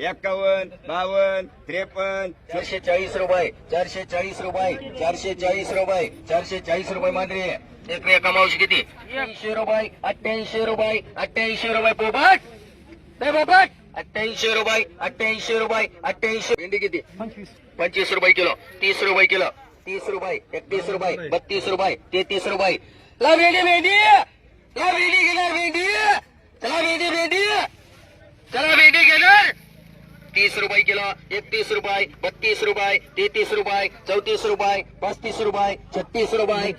एक्कावन्न बावन्न त्रेपन्न चारशे चाळीस रुपये चारशे चाळीस रुपये चारशे चाळीस रुपये चारशे चाळीस रुपये मांजरी एक एका मावशी किती? ऐंशी रुपये अठ्ठ्याऐंशी रुपये अठ्ठ्याऐंशी रुपये पोपट. नाही पोपट. अठ्ठ्याऐंशी रुपये अठ्ठ्याऐंशी रुपये अठ्ठ्याऐंशी. भेंडी किती? पंचवीस रुपये किलो. तीस रुपये किलो. तीस रुपये एकतीस रुपये बत्तीस रुपये तेहतीस रुपये. ला भेंडी भेंडी. ला भेंडी घेणार भेंडी चला भेंडी भेंडी चला भेंडी घेणार तीस रुपये किलो एकतीस रुपये बत्तीस रुपये तेहतीस रुपये चौतीस रुपये पस्तीस रुपये छत्तीस रुपये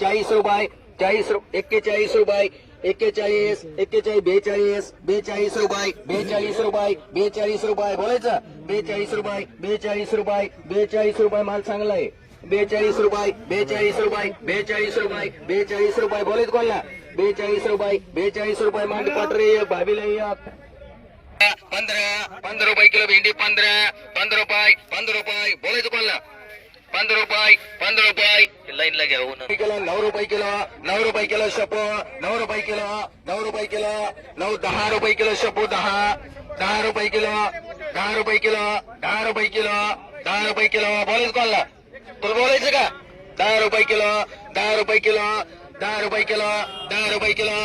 चाळीस रुपये चाळीस एक्केचाळीस रुपये एक्केचाळीस एक्केचाळीस बेचाळीस बेचाळीस रुपये बेचाळीस रुपये बेचाळीस रुपये. बोलायचं? बेचाळीस रुपये बेचाळीस रुपये बेचाळीस रुपये माल चांगला आहे. बेचाळीस रुपये बेचाळीस रुपये बेचाळीस रुपये बेचाळीस रुपये. बोलायचं कोणला? बेचाळीस रुपये बेचाळीस रुपये मांड पाटरे एक भाभीला एक पंधरा पंधरा रुपये किलो भेंडी पंधरा पंधरा रुपये पंधरा रुपये बोलायचं कोणला पंधरा रुपये पंधरा रुपये लाईनला घ्या किलो नऊ रुपये किलो नऊ रुपये किलो शपो नऊ रुपये किलो नऊ रुपये किलो नऊ दहा रुपये किलो शपो दहा दहा रुपये किलो दहा रुपये किलो दहा रुपये किलो दहा रुपये किलो बोलायचं कोणला तुला बोलायचं का दहा रुपये किलो दहा रुपये किलो दहा रुपये किलो दहा रुपये किलो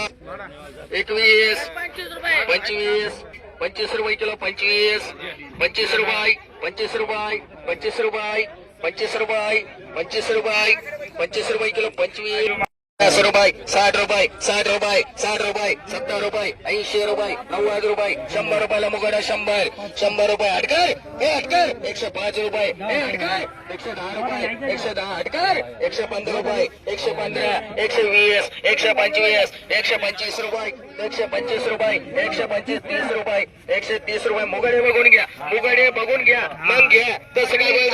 एकवीस पंचवीस पंचवीस रुपये किलो पंचवीस पंचवीस रुपये पंचवीस रुपये पंचवीस रुपये पंचवीस रुपये पंचवीस रुपये पंचवीस रुपये किलो पंचवीस पन्नास रुपये साठ रुपये साठ रुपये साठ रुपये सत्तर रुपये ऐंशी रुपये नव्वद रुपये शंभर रुपयाला मुगडा शंभर शंभर रुपये हटकर हे हटकर एकशे पाच रुपये हे हटकर एकशे दहा रुपये एकशे दहा हटकर एकशे पंधरा रुपये एकशे पंधरा एकशे वीस एकशे पंचवीस एकशे पंचवीस रुपये एकशे पंचवीस रुपये एकशे पंचवीस तीस रुपये एकशे तीस रुपये मुगडे बघून घ्या मुगडे बघून घ्या मग घ्या तसं काही वेळ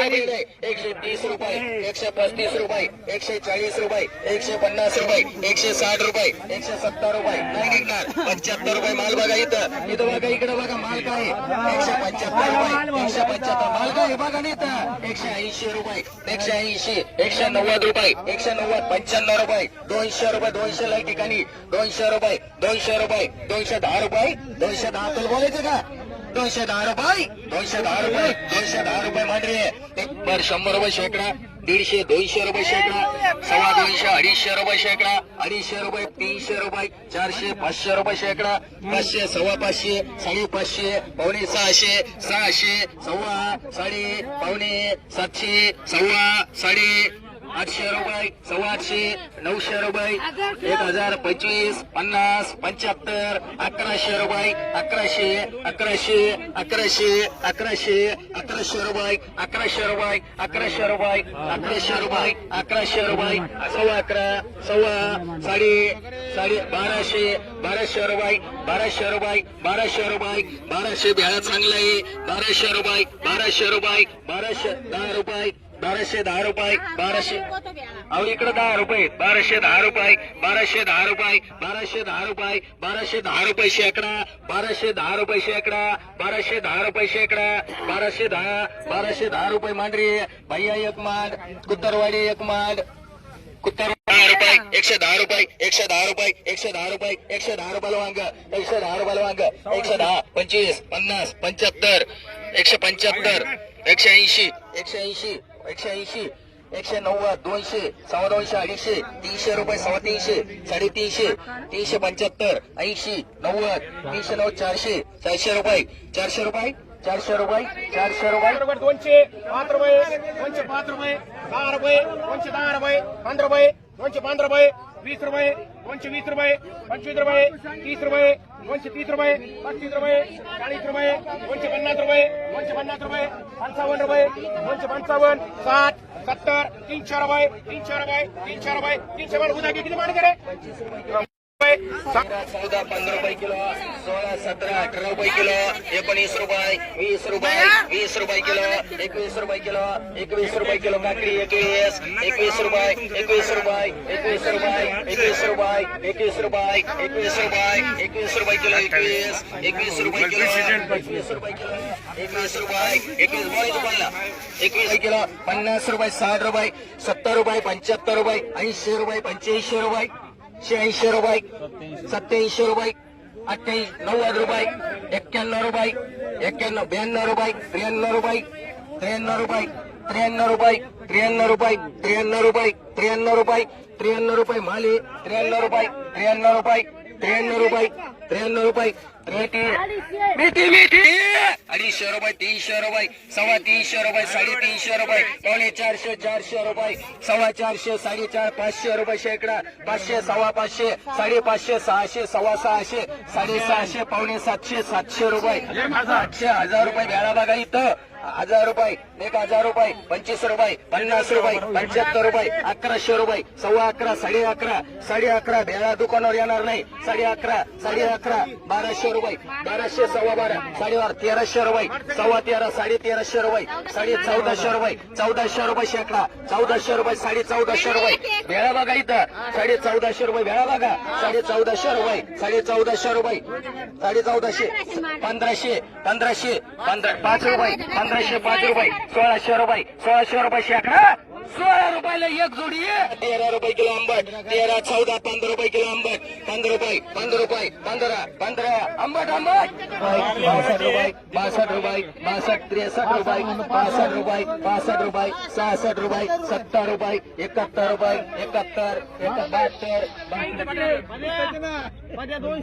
एकशे तीस रुपये एकशे पस्तीस रुपये एकशे चाळीस रुपये एकशे पन्नास रुपये एकशे साठ रुपये एकशे सत्तर रुपये. नाही निघणार. पंच्याहत्तर रुपये माल बघा इथं. इथं बघा इकडे बघा माल काय आहे? एकशे पंच्याहत्तर रुपये एकशे पंच्याहत्तर. माल काय आहे? बघा नाही इथं. एकशे ऐंशी रुपये एकशे ऐंशी एकशे नव्वद रुपये एकशे नव्वद पंच्याण्णव रुपये दोनशे रुपये दोनशे ला ठिकाणी. दोनशे रुपये दोनशे रुपये दोनशे दहा रुपये दोनशे दहा. तुला बोलायचं का? दोनशे दहा रुपये दोनशे दहा रुपये दोनशे दहा रुपये मांडरे एक बर शंभर रुपये शेकडा दीडशे दोनशे रुपये शेकडा सव्वा दोनशे अडीचशे रुपये शेकडा अडीचशे रुपये तीनशे रुपये चारशे पाचशे रुपये शेकडा पाचशे सव्वा पाचशे साडे पाचशे पावणे सहाशे सहाशे सव्वा साडे पावणे सातशे सव्वा साडे आठशे रुपये सव्वा आठशे नऊशे रुपये एक हजार पंचवीस पन्नास पंच्याहत्तर अकराशे रुपये अकराशे अकराशे अकराशे अकराशे अकराशे रुपये अकराशे रुपये अकराशे रुपये अकराशे रुपये अकराशे रुपये सव्वा अकरा सव्वा साडे साडे बाराशे बाराशे रुपये बाराशे रुपये बाराशे रुपये बाराशे भेळा चांगला आहे बाराशे रुपये बाराशे रुपये बाराशे दहा रुपये बाराशे दहा रुपये बाराशे अहो इकडे दहा रुपये बाराशे दहा रुपये बाराशे दहा रुपये बाराशे दहा रुपये बाराशे दहा रुपये शेकडा बाराशे दहा रुपये शेकडा बाराशे दहा रुपये शेकडा बाराशे दहा बाराशे दहा रुपये मांडरी भैया एक मांड कुत्तरवाडी एक मांड कुत्तर दहा रुपये एकशे दहा रुपये एकशे दहा रुपये एकशे दहा रुपये एकशे दहा रुपयाला वांग एकशे दहा रुपयाला वांग एकशे दहा पंचवीस पन्नास पंच्याहत्तर एकशे पंच्याहत्तर एकशे ऐंशी एकशे ऐंशी एकशे ऐंशी एकशे नव्वद दोनशे सव्वा दोनशे अडीचशे तीनशे रुपये सव्वा तीनशे साडेतीनशे तीनशे पंच्याहत्तर ऐंशी नव्वद तीनशे नव्वद चारशे चारशे रुपये चारशे रुपये चारशे रुपये चारशे रुपये. दोनशे पाच रुपये दोनशे पाच रुपये दहा रुपये दोनशे दहा रुपये पंधरा रुपये दोनशे पंधरा रुपये वीस रुपये दोनशे वीस रुपये पंचवीस रुपये तीस रुपये दोनशे तीस रुपये पस्तीस रुपये चाळीस रुपये दोनशे पन्नास रुपये दोनशे पन्नास रुपये पंचावन्न रुपये दोनशे पंचावन्न साठ सत्तर तीनशे रुपये तीनशे रुपये तीनशे रुपये तीनशे रुपये. उद्या किती मागे पंधरा चौदा पंधरा रुपये किलो सोळा सतरा अठरा रुपये किलो एकोणीस रुपये वीस रुपये वीस रुपये किलो एकवीस रुपये किलो एकवीस रुपये किलो काकडी एकवीस एकवीस रुपये एकवीस रुपये एकवीस रुपये एकवीस रुपये एकवीस रुपये एकवीस रुपये एकवीस रुपये किलो एकवीस एकवीस रुपये किलो एकवीस रुपये किलो एकवीस रुपये एकवीस रुपये बोलला एकवीस किलो पन्नास रुपये साठ रुपये सत्तर रुपये पंच्याहत्तर रुपये ऐंशी रुपये पंच्याऐंशी रुपये शहाऐंशी रुपये सत्याऐंशी रुपये अठ्ठ्याऐंशी नव्वद रुपये एक्क्याण्णव रुपये एक्क्याण्णव ब्याण्णव रुपये त्र्याण्णव रुपये त्र्याण्णव रुपये त्र्याण्णव रुपये त्र्याण्णव रुपये त्र्याण्णव रुपये त्र्याण्णव रुपये त्र्याण्णव रुपये माले त्र्याण्णव रुपये त्र्याण्णव रुपये त्र्याण्णव रुपये त्र्याण्णव रुपये. मिठी मिठी अडीचशे रुपये तीनशे रुपये सव्वा तीनशे रुपये साडेतीनशे रुपये. पावणे चारशे चारशे रुपये. सव्वा चारशे साडेचार पाचशे रुपये शेकडा. पाचशे सव्वा पाचशे साडेपाचशे सहाशे सव्वा सहाशे साडेसहाशे पावणे सातशे सातशे रुपये. आठशे हजार रुपये द्यायला बघा इथं. हजार रुपये एक हजार रुपये पंचवीस रुपये पन्नास रुपये पंच्याहत्तर रुपये अकराशे रुपये सव्वा अकरा साडे अकरा साडे अकरा भेळा दुकानावर येणार नाही. साडे अकरा साडे अकरा बाराशे रुपये बाराशे सव्वा बारा साडेबारा तेराशे रुपये सव्वा तेरा साडे तेराशे रुपये साडे चौदाशे रुपये चौदाशे रुपये शेकडा चौदाशे रुपये साडे चौदाशे रुपये. भेळा बघा इथं. साडे चौदाशे रुपये भेळा बघा. साडे चौदाशे रुपये साडे चौदाशे रुपये साडे चौदाशे पंधराशे पंधराशे पंधरा पाच रुपये पंधराशे पाच रुपये सोळाशे रुपये सोळाशे रुपये शेकडा सोळा रुपयाला एक जोडी. तेरा रुपये किलो आंबट तेरा चौदा पंधरा रुपये किलो आंबट. पंधरा रुपये पंधरा रुपये पंधरा पंधरा. आंबट आंबट. बासष्ट रुपये बासष्ट रुपये बासष्ट त्रेसष्ट रुपये पासष्ट रुपये पासष्ट रुपये सहासष्ट रुपये सत्तर रुपये एकाहत्तर रुपये एकाहत्तर एकाहत्तर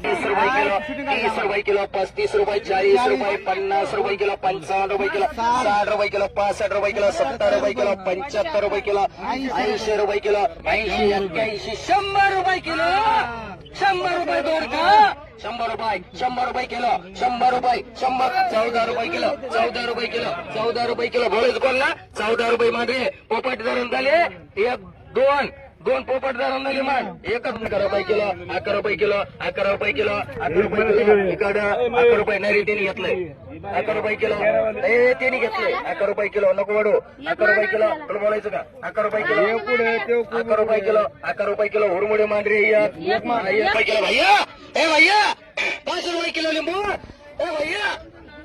तीस रुपये किलो तीस रुपये किलो पस्तीस रुपये चाळीस रुपये पन्नास रुपये किलो पंचावन्न रुपये किलो. साठ रुपये किलो पासष्ट रुपये किलो सत्तर रुपये किलो पंच्याहत्तर रुपये किलो ऐंशी रुपये किलो ऐंशी एक्क्याऐंशी शंभर रुपये किलो. शंभर रुपये दोन का? शंभर रुपये शंभर रुपये किलो शंभर रुपये शंभर चौदा रुपये किलो चौदा रुपये किलो चौदा रुपये किलो. बोलायचं कोणला? चौदा रुपये मध्ये पोपट धरून झाले. एक दोन. दोन पोपट धरून झाले मग एकच अकरा रुपये किलो अकरा रुपये किलो अकरा रुपये किलो अकरा रुपये किलो इकडं अकरा रुपये नाही त्याने घेतलंय अकरा रुपये किलो ए त्याने घेतलंय अकरा रुपये किलो नको वाढू अकरा रुपये किलो तुला बोलायचं का अकरा रुपये किलो अकरा रुपये किलो अकरा रुपये किलो हुरमुडे एक एक रुपये किलो भैया ए भैया पाच रुपये किलो लिंबू ए भैया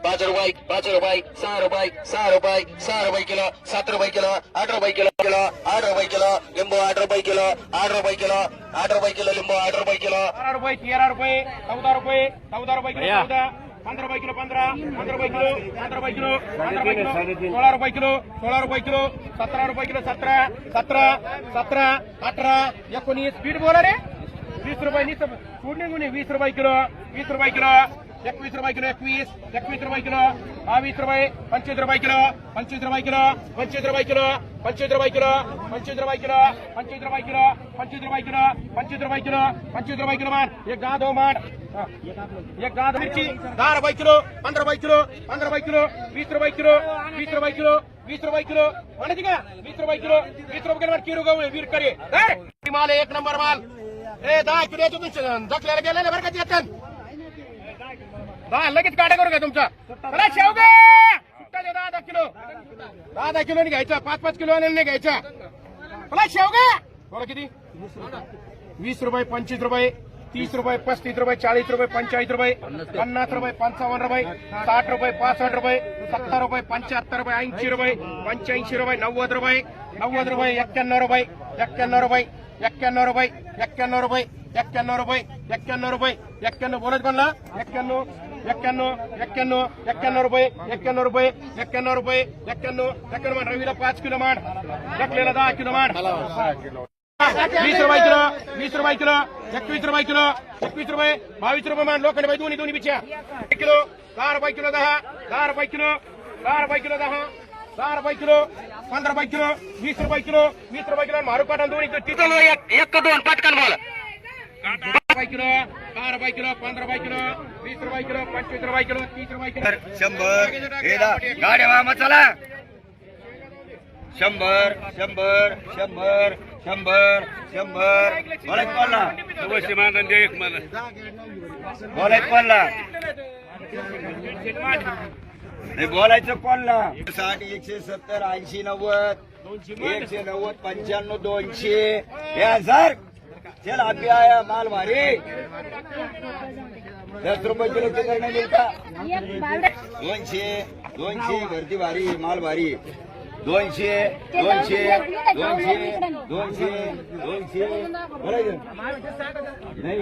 पाच रुपये पाच रुपये सहा रुपये सहा रुपये सहा रुपये किलो सात रुपये किलो आठ रुपये किलो किलो आठ रुपये किलो लिंबू आठ रुपये किलो आठ रुपये किलो आठ रुपये किलो लिंबू आठ रुपये किलो बारा रुपये तेरा रुपये चौदा रुपये चौदा रुपये किलो चौदा पंधरा रुपये किलो पंधरा पंधरा रुपये किलो पंधरा रुपये किलो पंधरा रुपये किलो सोळा रुपये किलो सोळा रुपये किलो सतरा रुपये किलो सतरा सतरा सतरा अठरा एकोणीस स्पीड बोला रे वीस रुपये वीस फूड निघून वीस रुपये किलो वीस रुपये किलो एकवीस रुपये किलो एकवीस. एकवीस रुपये किलो बावीस रुपये पंचवीस रुपये किलो पंचवीस रुपये किलो पंचवीस रुपये किलो पंचवीस रुपये किलो पंचवीस रुपये किलो पंचवीस रुपये किलो पंचवीस रुपये किलो पंचवीस रुपये किलो पंचवीस रुपये किलो मान एक दहा दो मान एक दहा मिरची. दहा रुपये किलो पंधरा रुपये किलो पंधरा रुपये किलो वीस रुपये किलो वीस रुपये किलो वीस रुपये किलो म्हणायची का? वीस रुपये किलो वीस रुपये किलो किलो गवळे वीर करे. माल एक नंबर माल. ए दहा किलो याच्यातून जखल्याला गेलेलं बरं का ते दहा लगेच काटा करू का तुमचा? चला शेवगा! सुट्टा दे दहा दहा किलो. दहा दहा किलो घ्यायचा पाच पाच किलो नाही घ्यायचा. चला शेवगा! बोला किती? वीस रुपये पंचवीस रुपये तीस रुपये पस्तीस रुपये चाळीस रुपये पंचाळीस रुपये पन्नास रुपये पंचावन्न रुपये साठ रुपये पासष्ट रुपये सत्तर रुपये पंच्याहत्तर रुपये ऐंशी रुपये पंच्याऐंशी रुपये नव्वद रुपये नव्वद रुपये एक्क्याण्णव रुपये एक्क्याण्णव रुपये एक्क्याण्णव रुपये एक्क्याण्णव रुपये एक्क्याण्णव रुपये एक्क्याण्णव रुपये एक्क्याण्णव बोलत कोणला? एक्क्याण्णव. एक्क्याण्णव एक्क्याण्णव एक्क्याण्णव रुपये एक्क्याण्णव रुपये एक्क्याण्णव रुपये एक्क्याण्णव एक्क्याण्णव मान रवीला पाच किलो मान टाकलेला दहा किलो मान वीस रुपये किलो वीस रुपये किलो एकवीस रुपये किलो एकवीस रुपये बावीस रुपये मान लोखंड बाई दोन्ही दोन्ही पिछ्या एक किलो दहा रुपये किलो दहा दहा रुपये किलो दहा रुपये किलो दहा दहा रुपये किलो पंधरा रुपये किलो वीस रुपये किलो वीस रुपये किलो मारू पाठवून दोन्ही तिथं एक एक दोन पटकन बोल रुपये किलो दहा रुपये किलो पंधरा रुपये किलो शंभर गाड्या मामा चला. शंभर शंभर शंभर शंभर शंभर. बोलायचं कोणला बोलायचं कोणला नाही बोलायचं कोणला? साठ एकशे सत्तर ऐंशी नव्वद एकशे नव्वद पंच्याण्णव दोनशे. हे हजार. चल अभि आया माल भारी दस रुपये किलो चिकन नाही मिळता दोनशे दोनशे भरती भारी माल भारी. दोनशे दोनशे दोनशे दोनशे दोनशे. बोलायचं नाही.